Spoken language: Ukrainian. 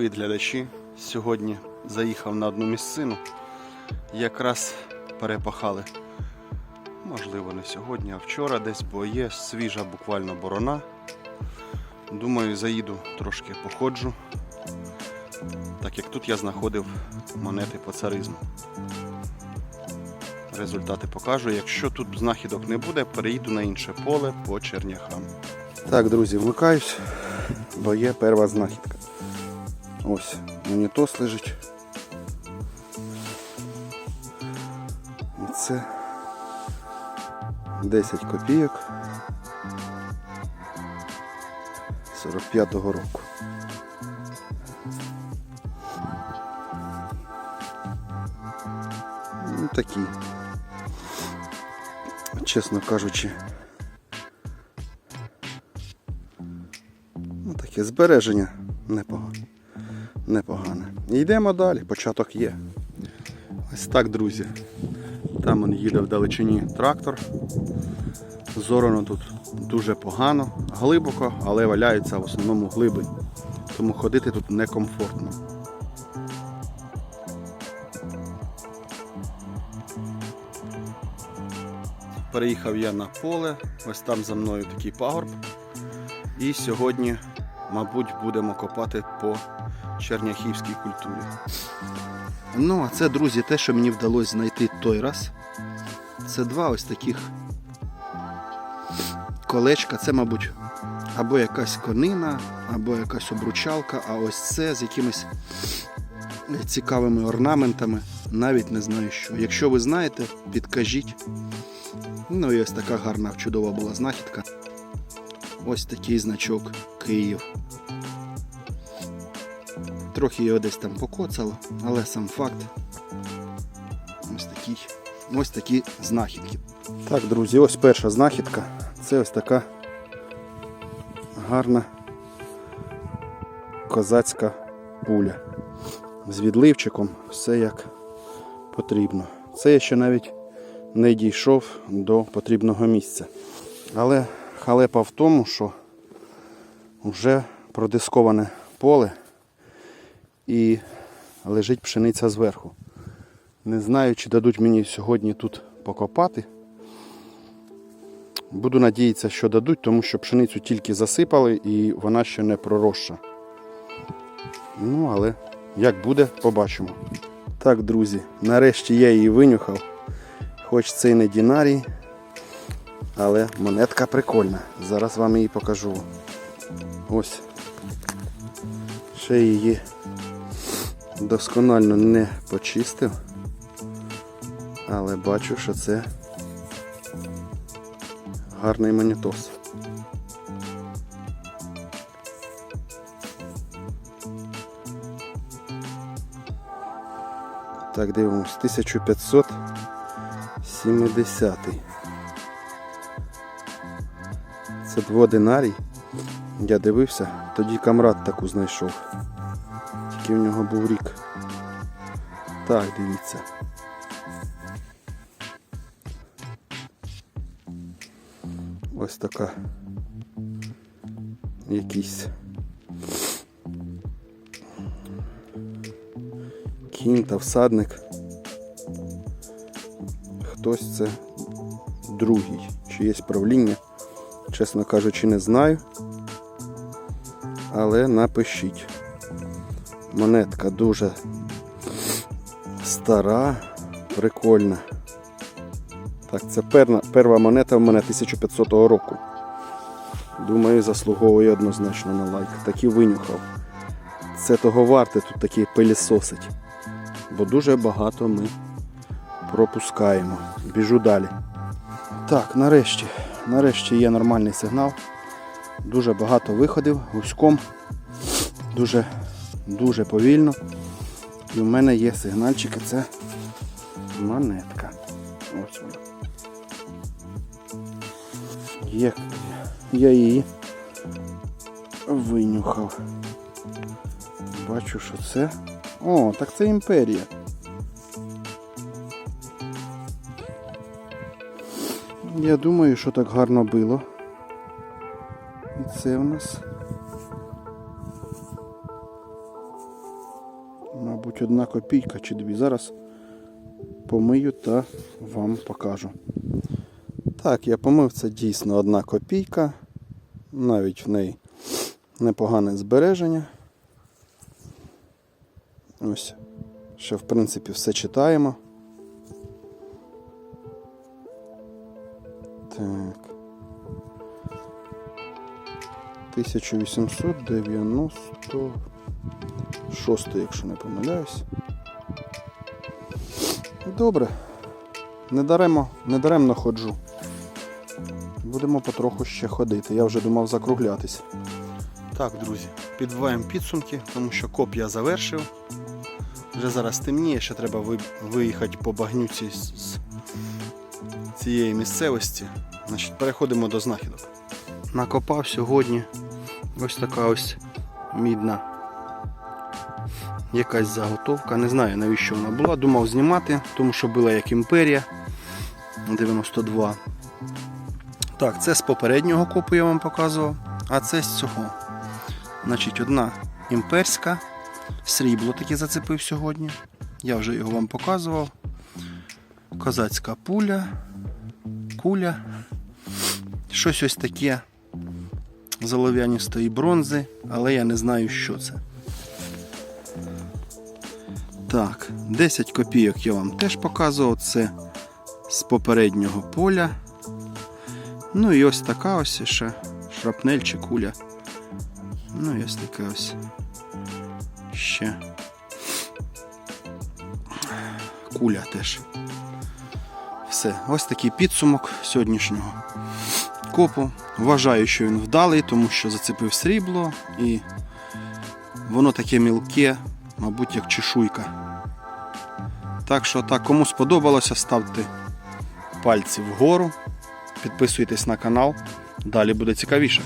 Привіт глядачі! Сьогодні заїхав на одну місцину. Якраз перепахали. Можливо, не сьогодні, а вчора десь, бо є свіжа буквально борона. Думаю, заїду трошки походжу. Так як тут я знаходив монети по царизму. Результати покажу. Якщо тут знахідок не буде, переїду на інше поле по черняхам. Так, друзі, вмикаюсь, бо є перша знахідка. Ось монітос лежить. І це 10 копійок 45-го року. Ну такі. Чесно кажучи. Ну таке збереження непогане. Непогане. Йдемо далі, початок є. Ось так, друзі. Там он їде вдалечині трактор. Зорано тут дуже погано, глибоко, але валяються в основному глиби. Тому ходити тут некомфортно. Переїхав я на поле, ось там за мною такий пагорб. І сьогодні, мабуть, будемо копати по черняхівській культурі. Ну, а це, друзі, те, що мені вдалося знайти той раз. Це два ось таких колечка. Це, мабуть, або якась конина, або якась обручалка, а ось це з якимись цікавими орнаментами. Навіть не знаю що. Якщо ви знаєте, підкажіть. Ну і ось така гарна, чудова була знахідка. Ось такий значок Київ. Трохи його десь там покоцало, але сам факт. Ось такі, ось такі знахідки. Так, друзі, ось перша знахідка. Це ось така гарна козацька пуля. З відливчиком, все як потрібно. Це я ще навіть не дійшов до потрібного місця. Але халепа в тому, що вже продисковане поле і лежить пшениця зверху. Не знаю, чи дадуть мені сьогодні тут покопати. Буду надіятися, що дадуть, тому що пшеницю тільки засипали і вона ще не проросша. Ну, але як буде, побачимо. Так, друзі, нарешті я її винюхав. Хоч це й не дінарій, але монетка прикольна. Зараз вам її покажу. Ось. Ще її досконально не почистив, але бачу, що це гарний монітос. Так, дивимось, 1570. Це дводинарій. Я дивився, тоді камрад таку знайшов. Тільки в нього був рік. Так, дивіться. Ось така. Якийсь. Кінь та всадник. Хтось це другий. Чи є правління? Чесно кажучи, не знаю. Але напишіть. Монетка дуже стара, прикольна. Так, це перша монета в мене 1500 року. Думаю, заслуговує однозначно на лайк. Такі винюхав. Це того варте тут такі пилісосить. Бо дуже багато ми пропускаємо. Біжу далі. Так, нарешті. Нарешті є нормальний сигнал. Дуже багато виходів гуськом. Дуже, дуже повільно. І в мене є сигнальчики, це монетка. Ось вона. Є, я її винюхав. Бачу, що це. О, так це імперія. Я думаю, що так гарно було. І це в нас Мабуть, одна копійка чи дві. Зараз помию та вам покажу. Так, я помив, це дійсно одна копійка. Навіть в неї непогане збереження. Ось. Ще, в принципі, все читаємо. Так. 1896, якщо не помиляюсь. Добре. Не даремо, не даремно ходжу. Будемо потроху ще ходити. Я вже думав закруглятися. Так, друзі, підбиваємо підсумки, тому що коп я завершив. Вже зараз темніє, ще треба виїхати по багнюці з, з цієї місцевості. Значить, переходимо до знахідок. Накопав сьогодні ось така ось мідна якась заготовка. Не знаю навіщо вона була. Думав знімати, тому що була як імперія 92. Так, це з попереднього копу я вам показував, а це з цього. Значить, одна імперська, срібло таке зацепив сьогодні. Я вже його вам показував. Козацька пуля, куля. Щось ось таке з олов'яністої бронзи, але я не знаю, що це. Так, 10 копійок я вам теж показував. Це з попереднього поля. Ну і ось така ось ще шрапнель чи куля. Ну і ось така ось ще куля теж. Все, ось такий підсумок сьогоднішнього копу. Вважаю, що він вдалий, тому що зацепив срібло і воно таке мілке, мабуть, як чешуйка. Так що так, кому сподобалося, ставте пальці вгору, підписуйтесь на канал. Далі буде цікавіше.